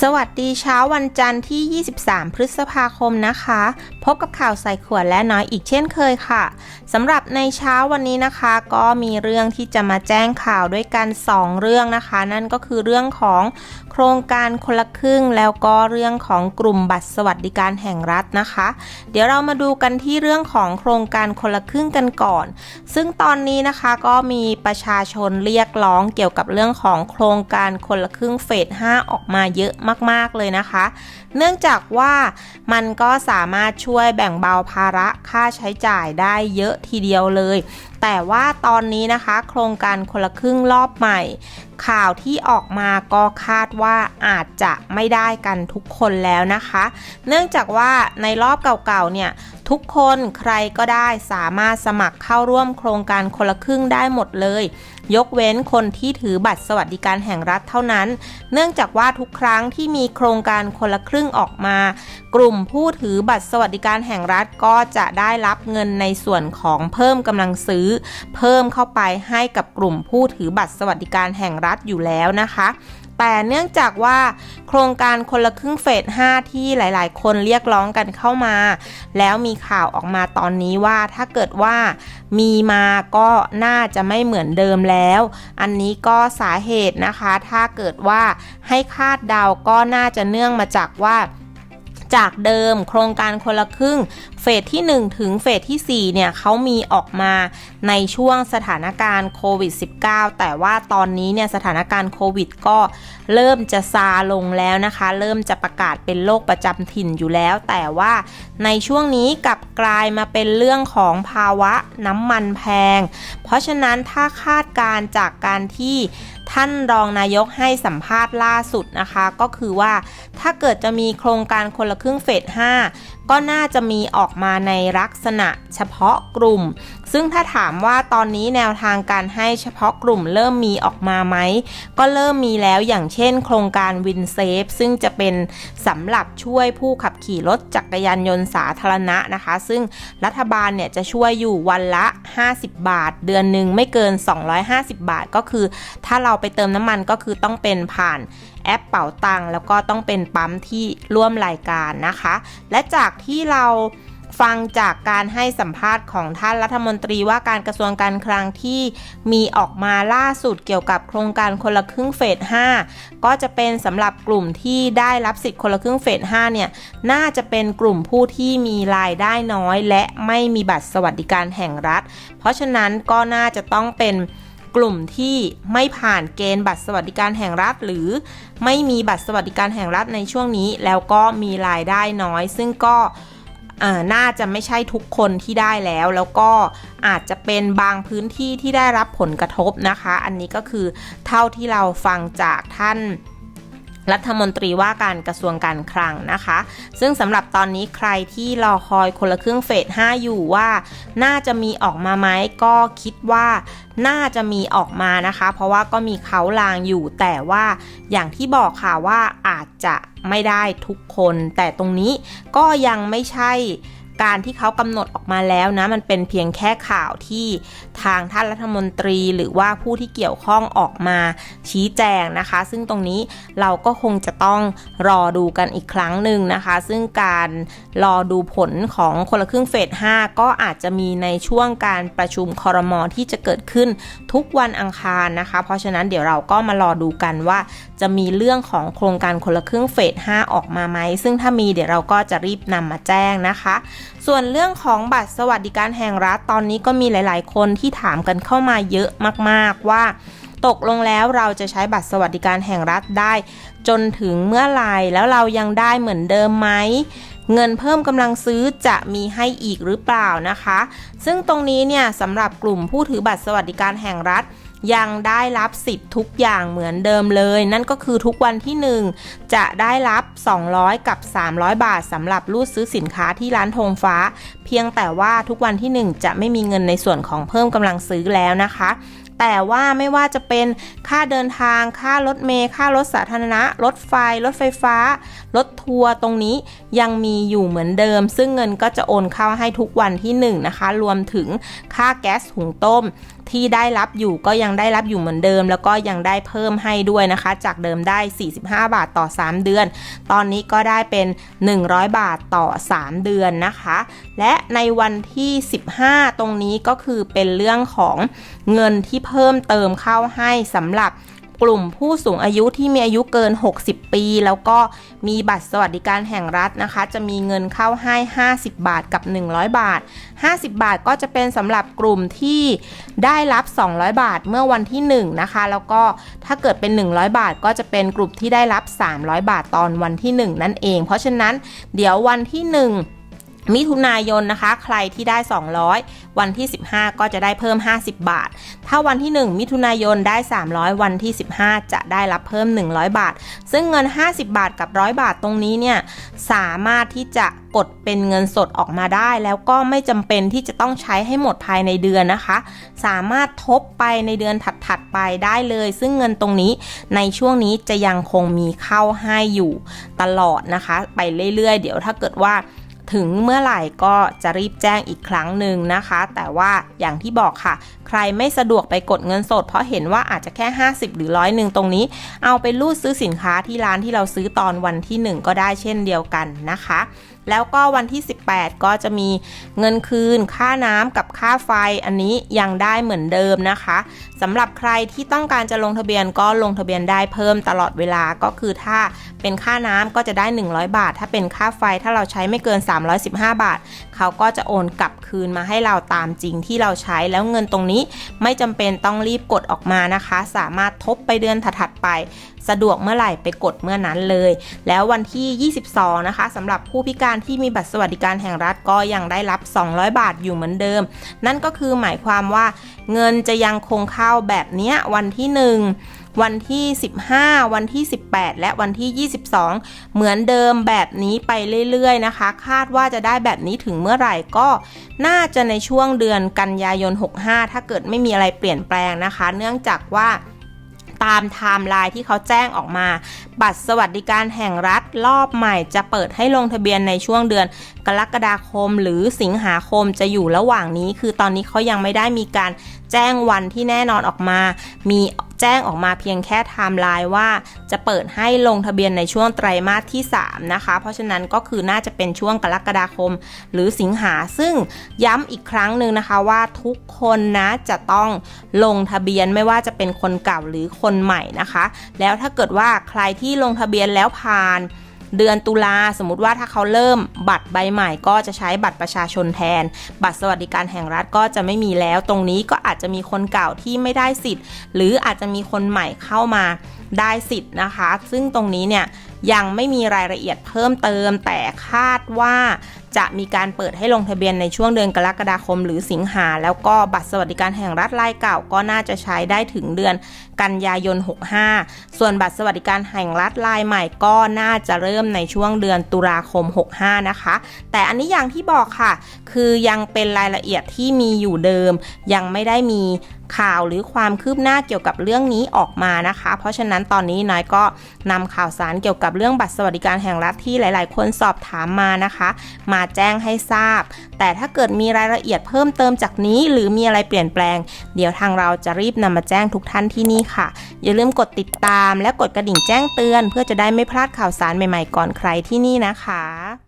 สวัสดีเช้าวันจันทร์ที่ 23 พฤษภาคมนะคะ พบกับข่าวใส่ขวดและน้อยอีกเช่นเคยค่ะสำหรับในเช้าวันนี้นะคะ ก็มีเรื่องที่จะมาแจ้งข่าวด้วยกัน 2 เรื่องนะคะ นั่นก็คือเรื่องของโครงการคนละครึ่ง แล้วก็เรื่องของกลุ่มบัตรสวัสดิการแห่งรัฐนะคะ เดี๋ยวเรามาดูกันที่เรื่องของโครงการคนละครึ่งกันก่อน ซึ่งตอนนี้นะคะก็มีประชาชนเรียกร้องเกี่ยวกับเรื่องของโครงการคนละครึ่งเฟส 5 ออกมาเยอะมากๆเลยนะคะ เนื่องจากว่ามันก็สามารถช่วยแบ่งเบาภาระค่าใช้จ่ายได้เยอะทีเดียวเลย แต่ว่าตอนนี้นะคะ โครงการคนละครึ่งรอบใหม่ ข่าวที่ออกมาก็คาดว่าอาจจะไม่ได้กันทุกคนแล้วนะคะ เนื่องจากว่าในรอบเก่าๆเนี่ยทุกคนใครก็ได้สามารถสมัครเข้าร่วมโครงการคนละครึ่งได้หมดเลย ยกเว้นคนที่ถือบัตรสวัสดิการแห่งรัฐเท่านั้น เนื่องจากว่าทุกครั้งที่มีโครงการคนละครึ่งออกมา กลุ่มผู้ถือบัตรสวัสดิการแห่งรัฐก็จะได้รับเงินในส่วนของเพิ่มกำลังซื้อ เพิ่มเข้าไปให้กับกลุ่มผู้ถือบัตรสวัสดิการแห่งรัฐอยู่แล้วนะคะ แต่เนื่องจากว่าโครงการคนละครึ่งเฟส 5 ที่หลาย ๆ คนเรียกร้องกันเข้ามา แล้วมีข่าวออกมาตอนนี้ว่าถ้าเกิดว่ามีมาก็น่าจะไม่เหมือนเดิมแล้ว อันนี้ก็สาเหตุนะคะ ถ้าเกิดว่าให้คาดเดาก็น่าจะเนื่องมาจากว่า จากเดิมโครงการคนละครึ่ง เฟสที่ 1 ถึงเฟสที่ 4 เนี่ยเขามีออกมาในช่วงสถานการณ์โควิด -19 แต่ว่าตอนนี้เนี่ยสถานการณ์โควิดก็เริ่มจะซาลงแล้วนะคะ เริ่มจะประกาศเป็นโรคประจำถิ่นอยู่แล้ว แต่ว่าในช่วงนี้กลับกลายมาเป็นเรื่องของภาวะน้ำมันแพง เพราะฉะนั้นถ้าคาดการจากการที่ท่านรองนายกให้สัมภาษณ์ล่าสุดนะคะ ก็คือว่าถ้าเกิดจะมีโครงการคนละครึ่งเฟส5ก็น่าจะมีออกมาในลักษณะเฉพาะกลุ่ม ซึ่งถ้าถามว่าตอนนี้แนวทางการให้เฉพาะกลุ่มเริ่มมีออกมาไหม ก็เริ่มมีแล้วอย่างเช่นโครงการวินเซฟซึ่งจะเป็นสำหรับช่วยผู้ขับขี่รถจักรยานยนต์สาธารณะนะคะ ซึ่งรัฐบาลเนี่ยจะช่วยอยู่วันละ 50 บาท เดือนหนึ่งไม่เกิน 250 บาทก็คือ ถ้าเราไปเติมน้ำมันก็คือต้องเป็นผ่านแอปเป๋าตังค์แล้วก็ต้องเป็นปั๊มที่ร่วมรายการนะคะ และจากที่เราฟังจากการให้สัมภาษณ์ของท่านรัฐมนตรีว่าการกระทรวงการคลังที่มีออกมาล่าสุดเกี่ยวกับโครงการคนละครึ่งเฟส 5 ก็จะเป็นสำหรับกลุ่มที่ได้รับสิทธิ์คนละครึ่งเฟส 5 เนี่ย น่าจะเป็นกลุ่มผู้ที่มีรายได้น้อย และไม่มีบัตรสวัสดิการแห่งรัฐ เพราะฉะนั้นก็น่าจะต้องเป็น กลุ่มที่ไม่ผ่านเกณฑ์บัตรสวัสดิการแห่งรัฐ หรือไม่มีบัตรสวัสดิการแห่งรัฐในช่วงนี้ แล้วก็มีรายได้น้อย ซึ่งก็น่าจะไม่ใช่ทุกคนที่ได้แล้ว แล้วก็อาจจะเป็นบางพื้นที่ที่ได้รับผลกระทบนะคะ อันนี้ก็คือเท่าที่เราฟังจากท่าน รัฐมนตรีว่าการกระทรวงการคลังนะคะ ซึ่งสำหรับตอนนี้ใครที่รอคอยคนละครึ่งเฟส 5 อยู่ว่า น่าจะมีออกมาไหมก็คิดว่าน่าจะมีออกมานะคะ เพราะว่าก็มีเขาลางอยู่แต่ว่าอย่างที่บอกค่ะว่าอาจจะไม่ได้ทุกคน แต่ตรงนี้ก็ยังไม่ใช่ การที่เขากำหนดออกมาแล้วนะ มันเป็นเพียงแค่ข่าวที่ทางท่านรัฐมนตรีหรือว่าผู้ที่เกี่ยวข้องออกมาชี้แจงนะคะ ซึ่งตรงนี้เราก็คงจะต้องรอดูกันอีกครั้งหนึ่งนะคะ ซึ่งการรอดูผลของคนละครึ่งเฟส 5 ก็อาจจะมีในช่วงการประชุมคอรมอที่จะเกิดขึ้นทุกวันอังคารนะคะ เพราะฉะนั้นเดี๋ยวเราก็มารอดูกันว่าจะมีเรื่องของโครงการคนละครึ่งเฟส 5 ออกมาไหม ซึ่งถ้ามีเดี๋ยวเราก็จะรีบนำมาแจ้งนะคะ ส่วนเรื่องของบัตรสวัสดิการแห่งรัฐตอนนี้ก็มีหลาย ๆ คนที่ถามกันเข้ามาเยอะมาก ๆ ว่า ตกลงแล้วเราจะใช้บัตรสวัสดิการแห่งรัฐได้ จนถึงเมื่อไหร่แล้วเรายังได้เหมือนเดิมไหม เงินเพิ่มกำลังซื้อจะมีให้อีกหรือเปล่านะคะ ซึ่งตรงนี้เนี่ยสำหรับกลุ่มผู้ถือบัตรสวัสดิการแห่งรัฐ ยังได้รับสิทธิ์ทุกอย่างเหมือนเดิมเลย นั่นก็คือทุกวันที่ 1 จะได้รับ 200 กับ 300 บาทสำหรับรูดซื้อสินค้าที่ร้านธงฟ้า เพียงแต่ว่าทุกวันที่ 1 จะไม่มีเงินในส่วนของเพิ่มกำลังซื้อแล้วนะคะ แต่ว่าไม่ว่าจะเป็นค่าเดินทาง ค่ารถเมล์ค่ารถสาธารณะ รถไฟ รถไฟฟ้า รถทัวร์ตรงนี้ยังมีอยู่เหมือนเดิม ซึ่งเงินก็จะโอนเข้าให้ทุกวันที่ 1 นะคะ รวมถึงค่าแก๊สหุงต้ม ที่ได้รับอยู่ก็ยังได้รับอยู่เหมือนเดิม แล้วก็ยังได้เพิ่มให้ด้วยนะคะ จากเดิมได้ 45 บาทต่อ 3 เดือน ตอนนี้ก็ได้เป็น 100 บาทต่อ 3 เดือนนะคะ และในวันที่ 15 ตรงนี้ก็คือเป็นเรื่องของเงินที่เพิ่มเติมเข้าให้สำหรับ กลุ่มผู้สูงอายุที่มีอายุเกิน 60 ปี แล้วก็มีบัตรสวัสดิการแห่งรัฐนะคะ จะมีเงินเข้าให้ 50 บาทกับ 100 บาท 50 บาทก็จะเป็นสำหรับกลุ่มที่ได้รับ 200 บาทเมื่อวันที่ 1 นะคะ แล้วก็ถ้าเกิดเป็น 100 บาทก็จะเป็นกลุ่มที่ได้รับ 300 บาทตอนวันที่ 1 นั่นเอง เพราะฉะนั้นเดี๋ยววันที่ 1 มิถุนายนนะคะ ใครที่ได้ 200 วันที่ 15 ก็จะได้เพิ่ม 50 บาท ถ้าวันที่ 1 มิถุนายนได้ 300 วันที่ 15 จะได้รับเพิ่ม 100 บาท ซึ่งเงิน 50 บาทกับ 100 บาทตรงนี้เนี่ยสามารถที่จะกดเป็นเงินสดออกมาได้ แล้วก็ไม่จำเป็นที่จะต้องใช้ให้หมดภายในเดือนนะคะ สามารถทบไปในเดือนถัดๆไปได้เลย ซึ่งเงินตรงนี้ในช่วงนี้จะยังคงมีเข้าให้อยู่ตลอดนะคะ ไปเรื่อยๆ เดี๋ยวถ้าเกิดว่า ถึงเมื่อไหร่ก็จะรีบแจ้งอีกครั้งหนึ่งนะคะ แต่ว่าอย่างที่บอกค่ะ ใครไม่สะดวกไปกดเงินสด เพราะเห็นว่าอาจจะแค่ 50 หรือร้อยหนึ่งตรงนี้ เอาไปรูดซื้อสินค้าที่ร้านที่เราซื้อตอนวันที่ 1 ก็ได้เช่นเดียวกันนะคะ แล้วก็วันที่ 18 ก็จะมีเงินคืน ค่าน้ำกับค่าไฟ อันนี้ยังได้เหมือนเดิมนะคะสำหรับใครที่ต้องการจะลงทะเบียนก็ลงทะเบียนได้เพิ่มตลอดเวลาก็คือถ้าเป็นค่าน้ำก็จะได้ 100 บาท ถ้าเป็นค่าไฟถ้าเราใช้ไม่เกิน 315 บาท เขาก็จะโอนกลับคืนมาให้เราตามจริงที่เราใช้แล้วเงินตรงนี้ไม่จำเป็นต้องรีบกดออกมานะคะ สามารถทบไปเดือนถัดไปสะดวกเมื่อไหร่ไปกดเมื่อนั้นเลย แล้ววันที่ 22 นะคะสำหรับผู้พิการที่มีบัตรสวัสดิการแห่งรัฐก็ยังได้รับ 200 บาทอยู่เหมือนเดิม นั่นก็คือหมายความว่าเงินจะยังคงเข้าแบบนี้วันที่ 1วันที่ 15 วันที่ 18 และวันที่ 22 เหมือนเดิมแบบนี้ไปเรื่อยๆนะคะ คาดว่าจะได้แบบนี้ถึงเมื่อไหร่ก็น่าจะในช่วงเดือนกันยายน 65 ถ้าเกิดไม่มีอะไรเปลี่ยนแปลงนะคะ เนื่องจากว่า ตามไทม์ไลน์ที่เขาแจ้งออกมา บัตรสวัสดิการแห่งรัฐรอบใหม่จะเปิดให้ลงทะเบียนในช่วงเดือน กรกฎาคมหรือสิงหาคมจะอยู่ระหว่างนี้ คือตอนนี้เขายังไม่ได้มีการแจ้งวันที่แน่นอนออกมา มี แจ้งออกมาเพียงแค่ไทม์ไลน์ว่า จะเปิดให้ลงทะเบียนในช่วงไตรมาสที่ 3 นะคะ เพราะฉะนั้นก็คือน่าจะเป็นช่วงกรกฎาคม หรือสิงหาซึ่งย้ำอีกครั้งหนึ่งนะคะว่าทุกคนนะจะต้องลงทะเบียนไม่ว่าจะเป็นคนเก่าหรือคนใหม่นะคะ แล้วถ้าเกิดว่าใครที่ลงทะเบียนแล้วผ่าน เดือนตุลาสมมติว่าถ้าเขาเริ่มบัตรใบใหม่ก็จะใช้บัตรประชาชนแทน บัตรสวัสดิการแห่งรัฐก็จะไม่มีแล้ว ตรงนี้ก็อาจจะมีคนเก่าที่ไม่ได้สิทธิ์ หรืออาจจะมีคนใหม่เข้ามาได้สิทธิ์นะคะ ซึ่งตรงนี้เนี่ย ยังไม่มีรายละเอียดเพิ่มเติม แต่คาดว่าจะมีการเปิดให้ลงทะเบียนในช่วงเดือนกรกฎาคมหรือสิงหา แล้วก็บัตรสวัสดิการแห่งรัฐรายเก่าก็น่าจะใช้ได้ถึงเดือนกันยายน 65 ส่วนบัตรสวัสดิการแห่งรัฐรายใหม่ก็น่าจะเริ่มในช่วงเดือนตุลาคม 65 นะคะ แต่อันนี้อย่างที่บอกค่ะ คือยังเป็นรายละเอียดที่มีอยู่เดิม ยังไม่ได้มีข่าวหรือความคืบหน้าเกี่ยวกับเรื่องนี้ออกมานะคะ เพราะฉะนั้นตอนนี้น้อยก็นำข่าวสารเกี่ยวกับเรื่องบัตรสวัสดิการแห่งรัฐที่หลาย ๆ คนสอบถามมานะคะ มาแจ้งให้ทราบ แต่ถ้าเกิดมีรายละเอียดเพิ่มเติมจากนี้ หรือมีอะไรเปลี่ยนแปลง เดี๋ยวทางเราจะรีบนำมาแจ้งทุกท่านที่นี่ค่ะ อย่าลืมกดติดตามและกดกระดิ่งแจ้งเตือน เพื่อจะได้ไม่พลาดข่าวสารใหม่ ๆ ก่อนใครที่นี่นะคะ